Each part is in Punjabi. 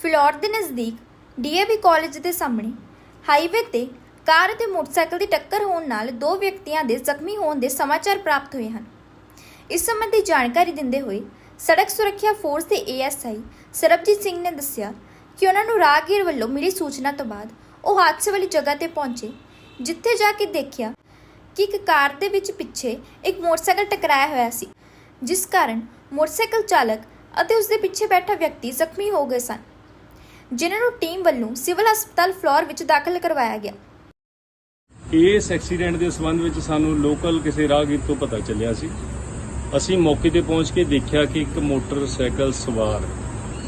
ਫਿਲੌਰ ਦੇ ਨਜ਼ਦੀਕ ਡੀਏਵੀ ਕਾਲਜ ਦੇ ਸਾਹਮਣੇ ਹਾਈਵੇ ਤੇ ਕਾਰ ਅਤੇ ਮੋਟਰਸਾਈਕਲ ਦੀ ਟੱਕਰ ਹੋਣ ਨਾਲ ਦੋ ਵਿਅਕਤੀਆਂ ਦੇ ਜ਼ਖਮੀ ਹੋਣ ਦੇ ਸਮਾਚਾਰ ਪ੍ਰਾਪਤ ਹੋਏ ਹਨ। ਇਸ ਸੰਬੰਧੀ ਜਾਣਕਾਰੀ ਦਿੰਦੇ ਹੋਏ ਸੜਕ ਸੁਰੱਖਿਆ ਫੋਰਸ ਦੇ ਏਐਸਆਈ ਸਰਬਜੀਤ ਸਿੰਘ ਨੇ ਦੱਸਿਆ ਕਿ ਉਹਨਾਂ ਨੂੰ ਰਾਹਗੀਰ ਵੱਲੋਂ ਮਿਲੀ ਸੂਚਨਾ ਤੋਂ ਬਾਅਦ ਉਹ ਹਾਦਸੇ ਵਾਲੀ ਜਗ੍ਹਾ ਤੇ ਪਹੁੰਚੇ, ਜਿੱਥੇ ਜਾ ਕੇ ਦੇਖਿਆ ਕਿ ਇੱਕ ਕਾਰ ਦੇ ਵਿੱਚ ਪਿੱਛੇ ਇੱਕ ਮੋਟਰਸਾਈਕਲ ਟਕਰਾਇਆ ਹੋਇਆ ਸੀ, ਜਿਸ ਕਾਰਨ ਮੋਟਰਸਾਈਕਲ ਚਾਲਕ ਅਤੇ ਉਸ ਦੇ ਪਿੱਛੇ ਬੈਠਾ ਵਿਅਕਤੀ ਜ਼ਖਮੀ ਹੋ ਗਏ ਸਨ। ਜਿਨ੍ਹਾਂ ਨੂੰ ਟੀਮ ਵੱਲੋਂ ਸਿਵਲ ਹਸਪਤਾਲ ਫਲੋਰ ਵਿੱਚ ਦਾਖਲ ਕਰਵਾਇਆ ਗਿਆ। ਇਸ ਐਕਸੀਡੈਂਟ ਦੇ ਸੰਬੰਧ ਵਿੱਚ ਸਾਨੂੰ ਲੋਕਲ ਕਿਸੇ ਰਾਹਗੀਰ ਤੋਂ ਪਤਾ ਚੱਲਿਆ ਸੀ। ਅਸੀਂ ਮੌਕੇ ਤੇ ਪਹੁੰਚ ਕੇ ਦੇਖਿਆ ਕਿ ਇੱਕ ਮੋਟਰਸਾਈਕਲ ਸਵਾਰ,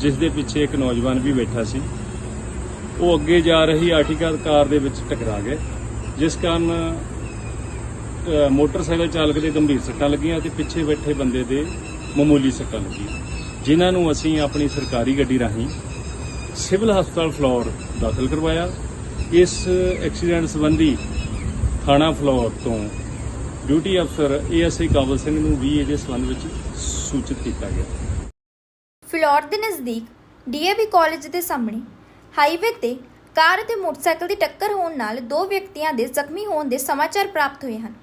ਜਿਸ ਦੇ ਪਿੱਛੇ ਇੱਕ ਨੌਜਵਾਨ ਵੀ ਬੈਠਾ ਸੀ। ਉਹ ਅੱਗੇ ਜਾ ਰਹੀ ਆਰਟੀਕਾ ਕਾਰ ਦੇ ਵਿੱਚ ਟਕਰਾ ਗਏ ਜਿਸ ਕਾਰਨ ਮੋਟਰਸਾਈਕਲ ਚਾਲਕ ਦੇ ਗੰਭੀਰ ਸੱਟਾਂ ਲੱਗੀਆਂ ਤੇ ਪਿੱਛੇ ਬੈਠੇ ਬੰਦੇ ਦੇ ਮਾਮੂਲੀ ਸੱਟਾਂ ਲੱਗੀਆਂ, ਜਿਨ੍ਹਾਂ ਨੂੰ ਅਸੀਂ ਆਪਣੀ ਸਰਕਾਰੀ ਗੱਡੀ ਰਾਹੀਂ ਸਿਵਲ ਹਸਪਤਾਲ ਫਲੋਰ ਦਾਖਲ ਕਰਵਾਇਆ। ਇਸ ਐਕਸੀਡੈਂਟ ਸੰਬੰਧੀ ਥਾਣਾ ਫਲੋਰ ਤੋਂ ਡਿਊਟੀ ਅਫਸਰ ਏਐਸਆਈ ਕਾਬਲ ਸਿੰਘ ਨੂੰ ਵੀ ਇਹਦੇ ਸੰਬੰਧ ਵਿੱਚ ਸੂਚਿਤ ਕੀਤਾ ਗਿਆ। ਫਿਲੌਰ ਦੇ ਨਜ਼ਦੀਕ ਡੀਏਵੀ ਕਾਲਜ ਦੇ ਸਾਹਮਣੇ ਹਾਈਵੇ ਤੇ ਕਾਰ ਅਤੇ ਮੋਟਰਸਾਈਕਲ ਦੀ ਟੱਕਰ ਹੋਣ ਨਾਲ ਦੋ ਵਿਅਕਤੀਆਂ ਦੇ ਜ਼ਖਮੀ ਹੋਣ ਦੇ ਸਮਾਚਾਰ ਪ੍ਰਾਪਤ ਹੋਏ ਹਨ।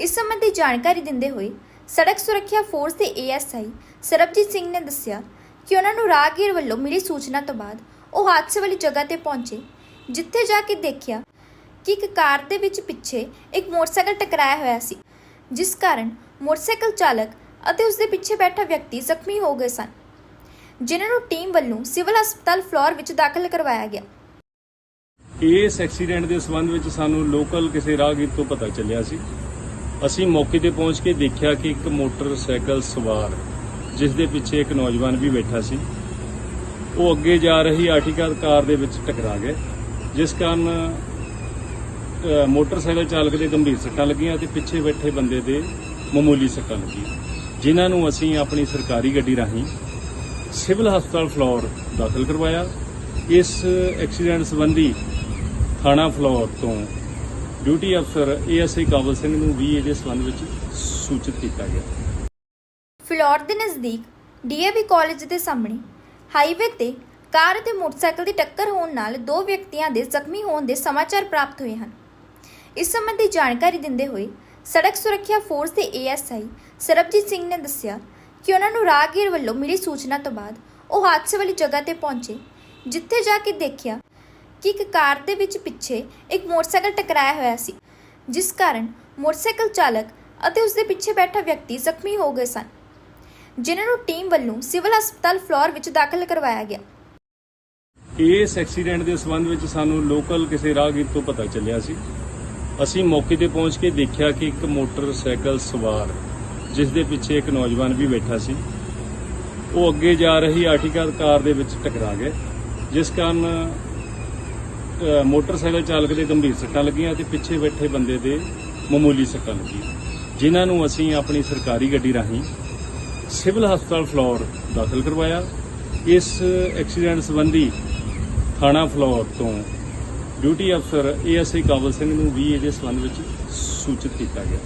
ਇਸ ਸੰਬੰਧੀ ਜਾਣਕਾਰੀ ਦਿੰਦੇ ਹੋਏ ਸੜਕ ਸੁਰੱਖਿਆ ਫੋਰਸ ਦੇ ਏਐਸਆਈ ਸਰਬਜੀਤ ਸਿੰਘ ਨੇ ਦੱਸਿਆ ਕਿ ਉਹਨਾਂ ਨੂੰ ਰਾਹਗੀਰ ਵੱਲੋਂ ਮਿਲੀ ਸੂਚਨਾ ਤੋਂ ਬਾਅਦ ਉਹ ਹਾਦਸੇ ਵਾਲੀ ਜਗ੍ਹਾ ਤੇ ਪਹੁੰਚੇ, ਜਿੱਥੇ ਜਾ ਕੇ ਦੇਖਿਆ ਕਿ ਇੱਕ ਕਾਰ ਦੇ ਵਿੱਚ ਪਿੱਛੇ ਇੱਕ ਮੋਟਰਸਾਈਕਲ ਟਕਰਾਇਆ ਹੋਇਆ ਸੀ, ਜਿਸ ਕਾਰਨ ਮੋਟਰਸਾਈਕਲ ਚਾਲਕ ਅਤੇ ਉਸ ਦੇ ਪਿੱਛੇ ਬੈਠਾ ਵਿਅਕਤੀ ਜ਼ਖਮੀ ਹੋ ਗਏ ਸਨ, ਜਿਨ੍ਹਾਂ ਨੂੰ ਟੀਮ ਵੱਲੋਂ ਸਿਵਲ ਹਸਪਤਾਲ ਫਲੋਰ ਵਿੱਚ ਦਾਖਲ ਕਰਵਾਇਆ ਗਿਆ। ਇਸ ਐਕਸੀਡੈਂਟ ਦੇ ਸੰਬੰਧ ਵਿੱਚ ਸਾਨੂੰ ਲੋਕਲ ਕਿਸੇ ਰਾਹਗੀਰ ਤੋਂ ਪਤਾ ਚੱਲਿਆ ਸੀ। ਅਸੀਂ ਮੌਕੇ ਤੇ ਪਹੁੰਚ ਕੇ ਦੇਖਿਆ ਕਿ ਇੱਕ ਮੋਟਰਸਾਈਕਲ ਸਵਾਰ ਜਿਸ ਦੇ ਪਿੱਛੇ ਇੱਕ ਨੌਜਵਾਨ ਵੀ ਬੈਠਾ ਸੀ। ਉਹ ਅੱਗੇ ਜਾ ਰਹੀ ਆਰਟੀਕਾ ਕਾਰ ਦੇ ਵਿੱਚ ਟਕਰਾ ਗਏ ਜਿਸ ਕਾਰਨ ਮੋਟਰਸਾਈਕਲ ਚਾਲਕ ਦੇ ਗੰਭੀਰ ਸੱਟਾਂ ਲੱਗੀਆਂ ਤੇ ਪਿੱਛੇ ਬੈਠੇ ਬੰਦੇ ਦੇ ਮਾਮੂਲੀ ਸੱਟਾਂ ਲੱਗੀਆਂ, ਜਿਨ੍ਹਾਂ ਨੂੰ ਅਸੀਂ ਆਪਣੀ ਸਰਕਾਰੀ ਗੱਡੀ ਰਾਹੀਂ ਸਿਵਲ ਹਸਪਤਾਲ ਫਲੋਰ ਦਾਖਲ ਕਰਵਾਇਆ। ਇਸ ਐਕਸੀਡੈਂਟ ਸੰਬੰਧੀ ਥਾਣਾ ਫਲੋਰ ਤੋਂ ਡਿਊਟੀ ਅਫਸਰ ਏਐਸਆਈ ਕਾਬਲ ਸਿੰਘ ਨੂੰ ਵੀ ਇਹਦੇ ਸੰਬੰਧ ਵਿੱਚ ਸੂਚਿਤ ਕੀਤਾ ਗਿਆ। ਫਿਲੌਰ ਦੇ ਨਜ਼ਦੀਕ ਡੀਏਵੀ ਕਾਲਜ ਦੇ ਸਾਹਮਣੇ ਹਾਈਵੇ ਤੇ ਕਾਰ ਅਤੇ ਮੋਟਰਸਾਈਕਲ ਦੀ ਟੱਕਰ ਹੋਣ ਨਾਲ ਦੋ ਵਿਅਕਤੀਆਂ ਦੇ ਜ਼ਖਮੀ ਹੋਣ ਦੇ ਸਮਾਚਾਰ ਪ੍ਰਾਪਤ ਹੋਏ ਹਨ। ਇਸ ਸੰਬੰਧੀ ਜਾਣਕਾਰੀ ਦਿੰਦੇ ਹੋਏ ਸੜਕ ਸੁਰੱਖਿਆ ਫੋਰਸ ਦੇ ਏਐਸਆਈ ਸਰਬਜੀਤ ਸਿੰਘ ਨੇ ਦੱਸਿਆ ਕਿ ਉਹਨਾਂ ਨੂੰ ਰਾਹਗੀਰ ਵੱਲੋਂ ਮਿਲੀ ਸੂਚਨਾ ਤੋਂ ਬਾਅਦ ਉਹ ਹਾਦਸੇ ਵਾਲੀ ਜਗ੍ਹਾ ਤੇ ਪਹੁੰਚੇ, ਜਿੱਥੇ ਜਾ ਕੇ ਦੇਖਿਆ ਕਿ ਇੱਕ ਕਾਰ ਦੇ ਵਿੱਚ ਪਿੱਛੇ ਇੱਕ ਮੋਟਰਸਾਈਕਲ ਟਕਰਾਇਆ ਹੋਇਆ ਸੀ, ਜਿਸ ਕਾਰਨ ਮੋਟਰਸਾਈਕਲ ਚਾਲਕ ਅਤੇ ਉਸ ਦੇ ਪਿੱਛੇ ਬੈਠਾ ਵਿਅਕਤੀ ਜ਼ਖਮੀ ਹੋ ਗਏ ਸਨ। ਜਿਨ੍ਹਾਂ ਨੂੰ ਟੀਮ ਵੱਲੋਂ ਸਿਵਲ ਹਸਪਤਾਲ ਫਲੋਰ ਵਿੱਚ ਦਾਖਲ ਕਰਵਾਇਆ ਗਿਆ। ਇਸ ਐਕਸੀਡੈਂਟ ਦੇ ਸਬੰਧ ਵਿੱਚ ਸਾਨੂੰ ਲੋਕਲ ਕਿਸੇ ਰਾਹਗੀਰ ਤੋਂ ਪਤਾ ਚੱਲਿਆ ਸੀ। ਅਸੀਂ ਮੌਕੇ ਤੇ ਪਹੁੰਚ ਕੇ ਦੇਖਿਆ ਕਿ ਇੱਕ ਮੋਟਰਸਾਈਕਲ ਸਵਾਰ, ਜਿਸ ਦੇ ਪਿੱਛੇ ਇੱਕ ਨੌਜਵਾਨ ਵੀ ਬੈਠਾ ਸੀ। ਉਹ ਅੱਗੇ ਜਾ ਰਹੀ ਆਰਟੀਕਾ ਕਾਰ ਦੇ ਵਿੱਚ ਟਕਰਾ ਗਏ ਜਿਸ ਕਾਰਨ ਮੋਟਰਸਾਈਕਲ ਚਾਲਕ ਦੇ ਗੰਭੀਰ ਸੱਟਾਂ ਲੱਗੀਆਂ ਤੇ ਪਿੱਛੇ ਬੈਠੇ ਬੰਦੇ ਦੇ ਮਾਮੂਲੀ ਸੱਟਾਂ ਲੱਗੀਆਂ, ਜਿਨ੍ਹਾਂ ਨੂੰ ਅਸੀਂ ਆਪਣੀ ਸਰਕਾਰੀ ਗੱਡੀ ਰਾਹੀਂ ਸਿਵਲ ਹਸਪਤਾਲ ਫਲੋਰ ਦਾਖਲ ਕਰਵਾਇਆ। ਇਸ ਐਕਸੀਡੈਂਟ ਸੰਬੰਧੀ ਥਾਣਾ ਫਲੋਰ ਤੋਂ ਡਿਊਟੀ ਅਫਸਰ ਏਐਸਆਈ ਕਾਬਲ ਸਿੰਘ ਨੂੰ ਵੀ ਇਹਦੇ ਸੰਬੰਧ ਵਿੱਚ ਸੂਚਿਤ ਕੀਤਾ ਗਿਆ।